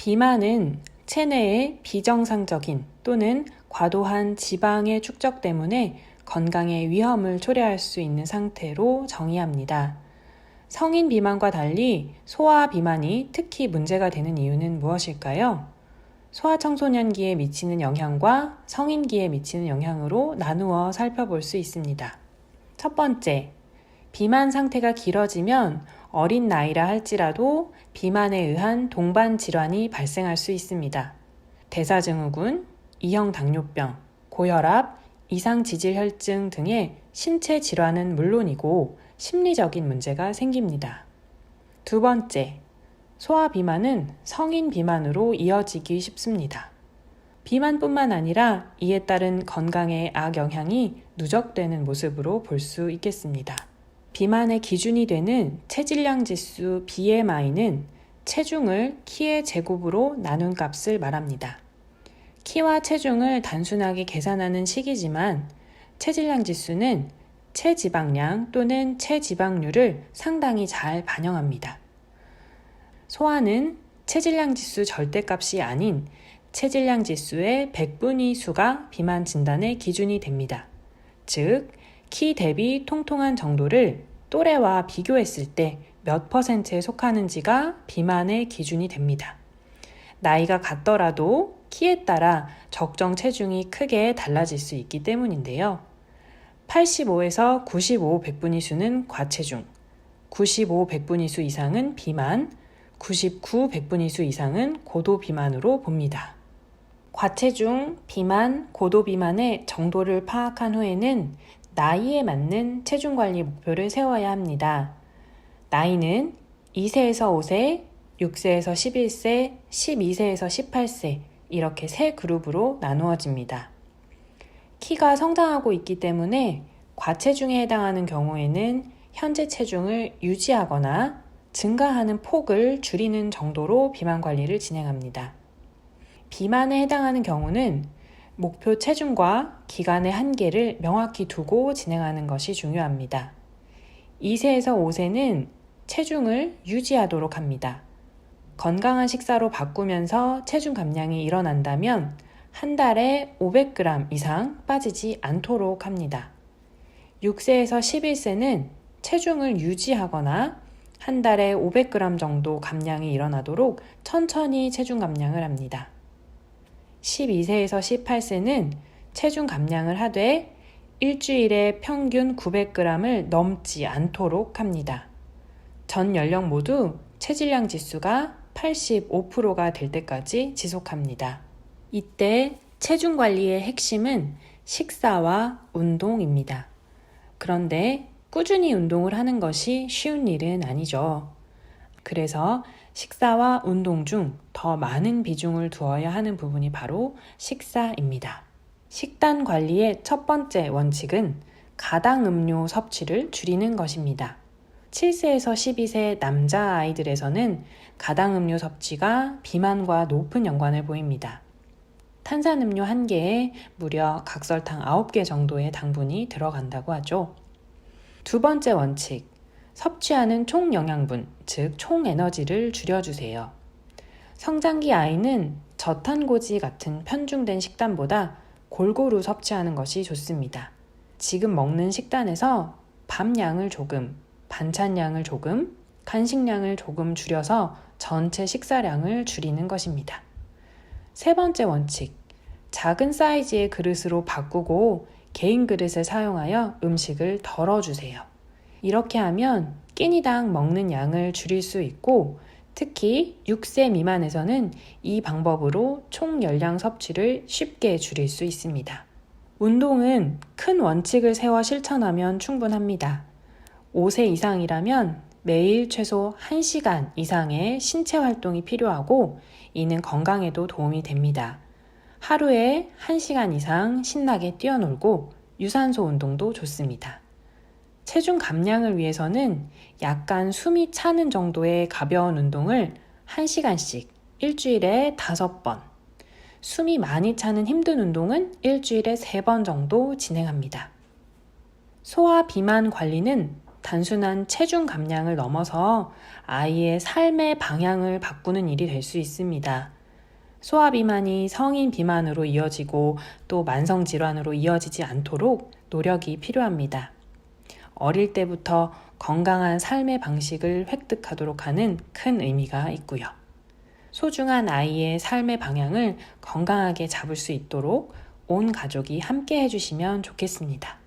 비만은 체내의 비정상적인 또는 과도한 지방의 축적 때문에 건강에 위험을 초래할 수 있는 상태로 정의합니다. 성인 비만과 달리 소아 비만이 특히 문제가 되는 이유는 무엇일까요? 소아청소년기에 미치는 영향과 성인기에 미치는 영향으로 나누어 살펴볼 수 있습니다. 첫 번째, 비만 상태가 길어지면 어린 나이라 할지라도 비만에 의한 동반 질환이 발생할 수 있습니다. 대사증후군, 이형 당뇨병, 고혈압, 이상 지질혈증 등의 신체 질환은 물론이고 심리적인 문제가 생깁니다. 두 번째, 소아 비만은 성인 비만으로 이어지기 쉽습니다. 비만뿐만 아니라 이에 따른 건강에 악영향이 누적되는 모습으로 볼 수 있겠습니다. 비만의 기준이 되는 체질량 지수 BMI는 체중을 키의 제곱으로 나눈 값을 말합니다. 키와 체중을 단순하게 계산하는 식이지만 체질량 지수는 체지방량 또는 체지방률을 상당히 잘 반영합니다. 소아는 체질량 지수 절대값이 아닌 체질량 지수의 100분위 수가 비만 진단의 기준이 됩니다. 즉, 키 대비 통통한 정도를 또래와 비교했을 때 몇 퍼센트에 속하는지가 비만의 기준이 됩니다. 나이가 같더라도 키에 따라 적정 체중이 크게 달라질 수 있기 때문인데요. 85에서 95 백분위 수는 과체중, 95 백분위 수 이상은 비만, 99 백분위 수 이상은 고도 비만으로 봅니다. 과체중, 비만, 고도 비만의 정도를 파악한 후에는 나이에 맞는 체중 관리 목표를 세워야 합니다. 나이는 2세에서 5세, 6세에서 11세, 12세에서 18세 이렇게 세 그룹으로 나누어집니다. 키가 성장하고 있기 때문에 과체중에 해당하는 경우에는 현재 체중을 유지하거나 증가하는 폭을 줄이는 정도로 비만 관리를 진행합니다. 비만에 해당하는 경우는 목표 체중과 기간의 한계를 명확히 두고 진행하는 것이 중요합니다. 2세에서 5세는 체중을 유지하도록 합니다. 건강한 식사로 바꾸면서 체중 감량이 일어난다면 한 달에 500g 이상 빠지지 않도록 합니다. 6세에서 11세는 체중을 유지하거나 한 달에 500g 정도 감량이 일어나도록 천천히 체중 감량을 합니다. 12세에서 18세는 체중 감량을 하되 일주일에 평균 900g을 넘지 않도록 합니다. 전 연령 모두 체질량 지수가 85%가 될 때까지 지속합니다. 이때 체중 관리의 핵심은 식사와 운동입니다. 그런데 꾸준히 운동을 하는 것이 쉬운 일은 아니죠. 그래서 식사와 운동 중 더 많은 비중을 두어야 하는 부분이 바로 식사입니다. 식단 관리의 첫 번째 원칙은 가당 음료 섭취를 줄이는 것입니다. 7세에서 12세 남자 아이들에서는 가당 음료 섭취가 비만과 높은 연관을 보입니다. 탄산음료 1개에 무려 각설탕 9개 정도의 당분이 들어간다고 하죠. 두 번째 원칙, 섭취하는 총 영양분, 즉 총 에너지를 줄여주세요. 성장기 아이는 저탄고지 같은 편중된 식단보다 골고루 섭취하는 것이 좋습니다. 지금 먹는 식단에서 밥 양을 조금, 반찬 양을 조금, 간식량을 조금 줄여서 전체 식사량을 줄이는 것입니다. 세 번째 원칙. 작은 사이즈의 그릇으로 바꾸고 개인 그릇을 사용하여 음식을 덜어주세요. 이렇게 하면 끼니당 먹는 양을 줄일 수 있고 특히 6세 미만에서는 이 방법으로 총 열량 섭취를 쉽게 줄일 수 있습니다. 운동은 큰 원칙을 세워 실천하면 충분합니다. 5세 이상이라면 매일 최소 1시간 이상의 신체 활동이 필요하고 이는 건강에도 도움이 됩니다. 하루에 1시간 이상 신나게 뛰어놀고 유산소 운동도 좋습니다. 체중 감량을 위해서는 약간 숨이 차는 정도의 가벼운 운동을 1시간씩 일주일에 5번, 숨이 많이 차는 힘든 운동은 일주일에 3번 정도 진행합니다. 소아 비만 관리는 단순한 체중 감량을 넘어서 아이의 삶의 방향을 바꾸는 일이 될 수 있습니다. 소아 비만이 성인 비만으로 이어지고 또 만성 질환으로 이어지지 않도록 노력이 필요합니다. 어릴 때부터 건강한 삶의 방식을 획득하도록 하는 큰 의미가 있고요. 소중한 아이의 삶의 방향을 건강하게 잡을 수 있도록 온 가족이 함께 해주시면 좋겠습니다.